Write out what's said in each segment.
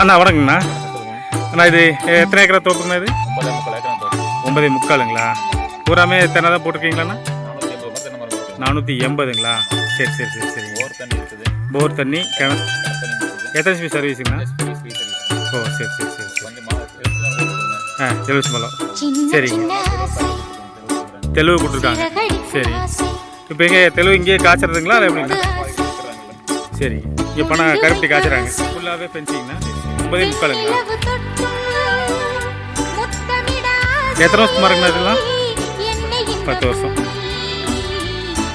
அண்ணா வணக்கங்கண்ணா. அண்ணா இது எத்தனை ஏக்கரா தோப்புங்கண்ணா இது? ஒன்பது முக்கால் ஏக்கர் தோட்டம். ஒன்பதே முக்காலுங்களா? பூராமே தென்னை தான் போட்டிருக்கீங்களாண்ணா? நானூற்றி எண்பதுங்களா? சரி சரி சரி சரி. போர் தண்ணி இருக்குது. போர் தண்ணி கிண தண்ணி இருக்குது. எத்தனை ஸ்பீ சர்வீஸுங்கண்ணா எஸ்பி ஃப்ரீ சர்வீஸ் ஓ சரி சரி சரி ஆ எலுமிச்சை பழம் சின்ன சரிங்க. தெளிவு கொடுத்துருக்காங்க. சரி. இப்போ எங்கே தெளிவு இங்கேயே காய்ச்சறதுங்களா இல்லை எப்படிங்கண்ணா சரி. இங்கே பணம் கருப்பட்டி காய்ச்சறாங்க. ஃபுல்லாகவே பெஞ்சிங்கண்ணா ஒன்பதே முக்காலுங்களா. எத்தனை வருஷம் இதெல்லாம் என்னை இந்த பத்து வருஷம்.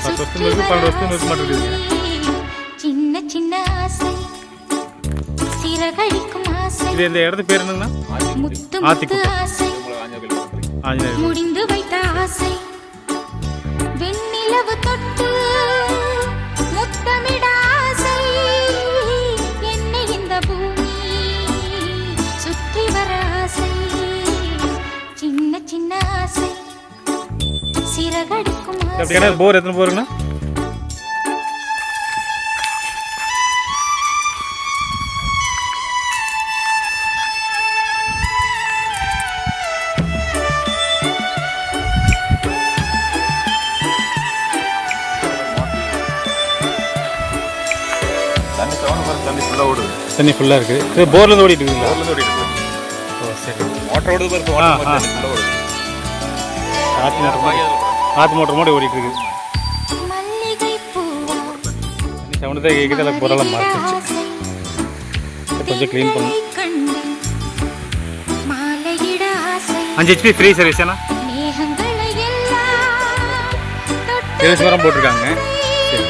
பத்து வருஷம் இருக்கு, பன்னெண்டு வருஷம் வர இருக்க மாட்டேங்குதுங்க. சின்ன சின்ன ஆசை சிறகடிக்கும் ஆசை இது இந்த இடத்து பேர் என்னங்கண்ணா முத்து முத்து ஆத்திக்குட்டை. ஆசை ஆஞ்சநேயர் முடிந்து வைத்த ஆசை சிறகடிக்கும் போர் எத்தனை போருங்கண்ணா தண்ணி ஃபுல்லாக ஓடுது. தண்ணி ஃபுல்லாக இருக்குது இது போர்லேருந்து ஓடிட்டு இருக்குங்களா? போர்லேருந்து ஓடிட்டு இருக்கு. ஓ சரி. மோட்டர் ஓடுது பாருங்க வாட்டர் ஃபுல்லாக ஓடுது. ஆற்று நேரம் ஆற்று மோட்டர் மோடி ஓடிட்டு கேட்குறதுல பொருளெல்லாம் மாறிடுச்சு கொஞ்சம் க்ளீன் ஆசை. அஞ்சு ஹெச்பி ஃப்ரீ சர்வீஸ் ஏன்னா எழுபது மரம் போட்டிருக்காங்க. சரி.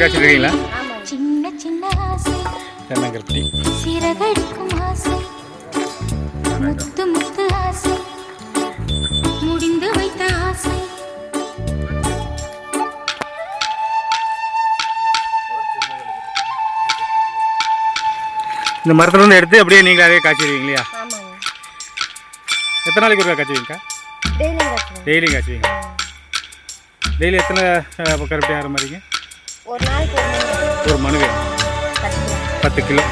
இருக்கீங்களா சின்ன சின்ன ஆசை. கருப்பட்டி சிறகடிக்கும் ஆசை. முத்து முத்து ஆசை. முடிந்து வைத்த ஆசை. இந்த மரத்துல இருந்து எடுத்து அப்படியே நீங்களே அதே இல்லையா? எத்தனை நாளைக்கு ஒருக்கா காய்ச்சுவீங்கக்கா டெய்லியும் காய்ச்சுவீங்க டெய்லி எத்தனை கருப்பட்டி ஆகிற மாதிரிங்க ஒரு நாளைக்கு ஒரு மனுவே பத்து கிலோ.